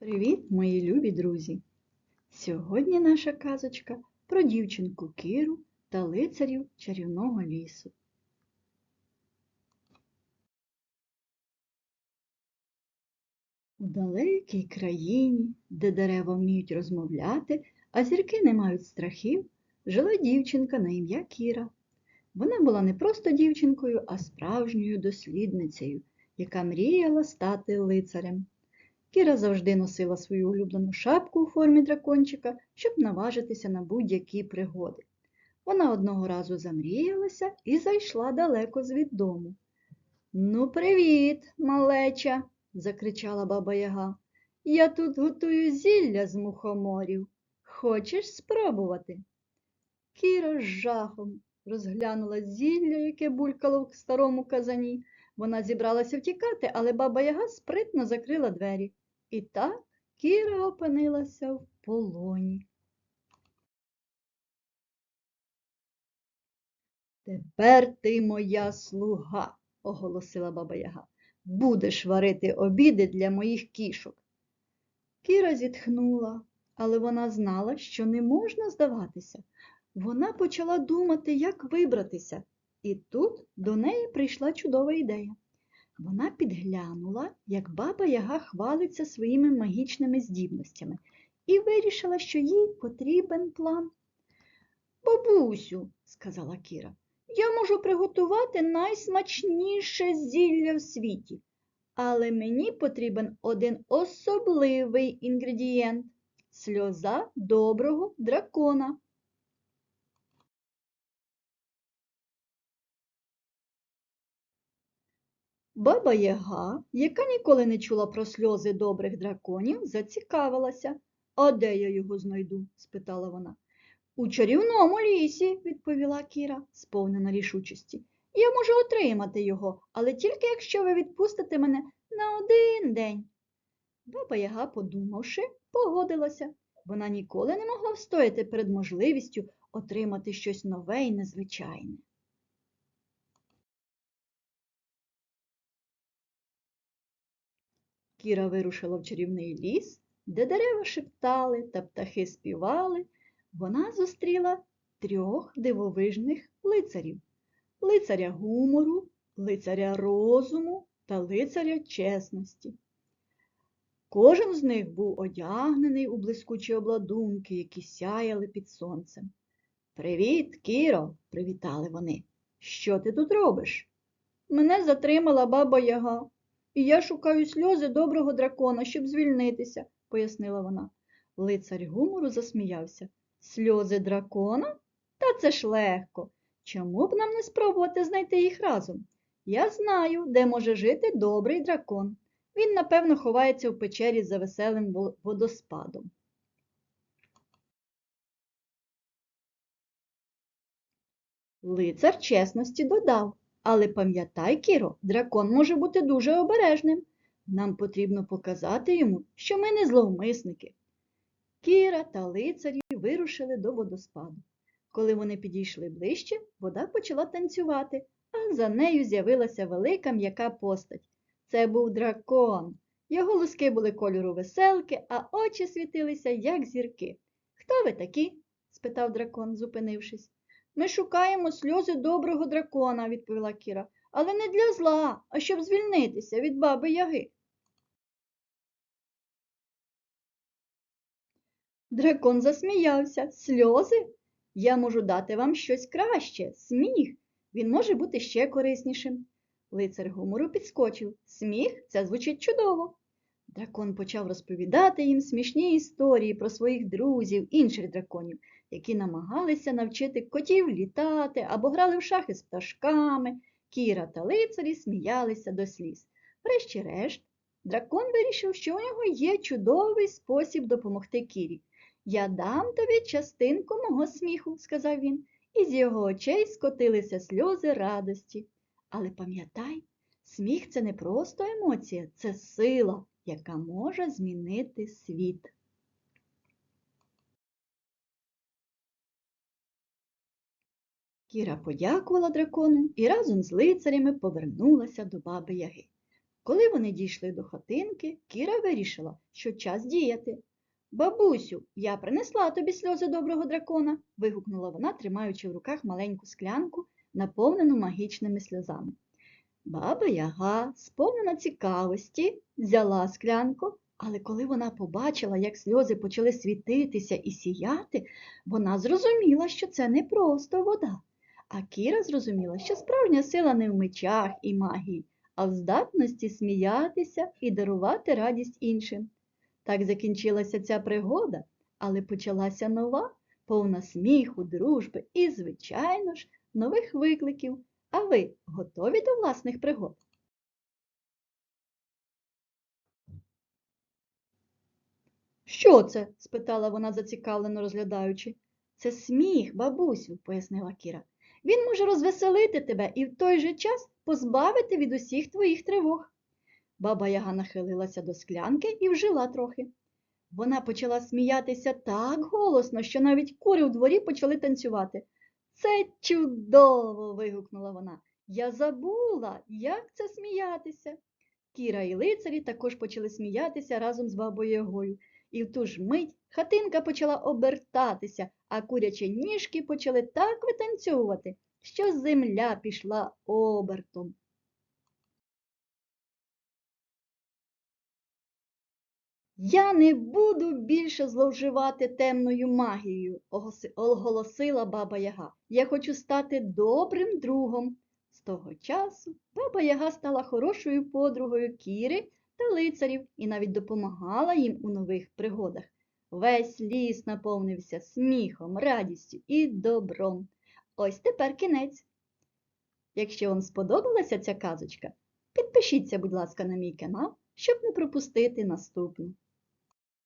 Привіт, мої любі друзі! Сьогодні наша казочка про дівчинку Кіру та лицарів чарівного лісу. У далекій країні, де дерева вміють розмовляти, а зірки не мають страхів, жила дівчинка на ім'я Кіра. Вона була не просто дівчинкою, а справжньою дослідницею, яка мріяла стати лицарем. Кіра завжди носила свою улюблену шапку у формі дракончика, щоб наважитися на будь-які пригоди. Вона одного разу замріялася і зайшла далеко звід дому. Ну, привіт, малеча, закричала баба Яга. Я тут готую зілля з мухоморів. Хочеш спробувати? Кіра з жахом розглянула зілля, яке булькало в старому казані. Вона зібралася втікати, але баба Яга спритно закрила двері. І так Кіра опинилася в полоні. Тепер ти моя слуга, оголосила баба Яга. Будеш варити обіди для моїх кішок. Кіра зітхнула, але вона знала, що не можна здаватися. Вона почала думати, як вибратися, і тут до неї прийшла чудова ідея. Вона підглянула, як баба Яга хвалиться своїми магічними здібностями, і вирішила, що їй потрібен план. Бабусю, сказала Кіра, я можу приготувати найсмачніше зілля в світі, але мені потрібен один особливий інгредієнт сльоза доброго дракона. Баба Яга, яка ніколи не чула про сльози добрих драконів, зацікавилася. А де я його знайду? спитала вона. У чарівному лісі, відповіла Кіра, сповнена рішучості. Я можу отримати його, але тільки якщо ви відпустите мене на один день. Баба Яга, подумавши, погодилася. Вона ніколи не могла встояти перед можливістю отримати щось нове і незвичайне. Кіра вирушила в чарівний ліс, де дерева шептали та птахи співали. Вона зустріла трьох дивовижних лицарів лицаря гумору, лицаря розуму та лицаря чесності. Кожен з них був одягнений у блискучі обладунки, які сяяли під сонцем. Привіт, Кіро, привітали вони. Що ти тут робиш? Мене затримала баба Яга, і я шукаю сльози доброго дракона, щоб звільнитися, пояснила вона. Лицар гумору засміявся. Сльози дракона? Та це ж легко. Чому б нам не спробувати знайти їх разом? Я знаю, де може жити добрий дракон. Він, напевно, ховається в печері за веселим водоспадом. Лицар чесності додав. Але пам'ятай, Кіро, дракон може бути дуже обережним. Нам потрібно показати йому, що ми не зловмисники. Кіра та лицарі вирушили до водоспаду. Коли вони підійшли ближче, вода почала танцювати, а за нею з'явилася велика м'яка постать. Це був дракон. Його луски були кольору веселки, а очі світилися, як зірки. Хто ви такі? спитав дракон, зупинившись. Ми шукаємо сльози доброго дракона, відповіла Кіра, але не для зла, а щоб звільнитися від баби Яги. Дракон засміявся. Сльози? Я можу дати вам щось краще, сміх. Він може бути ще кориснішим. Лицар гумору підскочив. Сміх це звучить чудово. Дракон почав розповідати їм смішні історії про своїх друзів, інших драконів, які намагалися навчити котів літати або грали в шахи з пташками. Кіра та лицарі сміялися до сліз. Врешті-решт, дракон вирішив, що у нього є чудовий спосіб допомогти Кірі. Я дам тобі частинку мого сміху, сказав він, і з його очей скотилися сльози радості. Але пам'ятай, сміх це не просто емоція, це сила, яка може змінити світ. Кіра подякувала дракону і разом з лицарями повернулася до баби Яги. Коли вони дійшли до хатинки, Кіра вирішила, що час діяти. Бабусю, я принесла тобі сльози доброго дракона, вигукнула вона, тримаючи в руках маленьку склянку, наповнену магічними сльозами. Баба Яга, сповнена цікавості, взяла склянку, але коли вона побачила, як сльози почали світитися і сіяти, вона зрозуміла, що це не просто вода. А Кіра зрозуміла, що справжня сила не в мечах і магії, а в здатності сміятися і дарувати радість іншим. Так закінчилася ця пригода, але почалася нова, повна сміху, дружби і, звичайно ж, нових викликів. А ви готові до власних пригод? Що це? спитала вона, зацікавлено розглядаючи. Це сміх, бабусю, пояснила Кіра. Він може розвеселити тебе і в той же час позбавити від усіх твоїх тривог. Баба Яга нахилилася до склянки і вжила трохи. Вона почала сміятися так голосно, що навіть кури у дворі почали танцювати. Це чудово. вигукнула вона. Я забула, як це сміятися. Кіра і лицарі також почали сміятися разом з бабою Ягою. І в ту ж мить хатинка почала обертатися, а курячі ніжки почали так витанцьовувати, що земля пішла обертом. Я не буду більше зловживати темною магією, оголосила баба Яга. Я хочу стати добрим другом. З того часу баба Яга стала хорошою подругою Кіри та лицарів і навіть допомагала їм у нових пригодах. Весь ліс наповнився сміхом, радістю і добром. Ось тепер кінець. Якщо вам сподобалася ця казочка, підпишіться, будь ласка, на мій канал, щоб не пропустити наступну.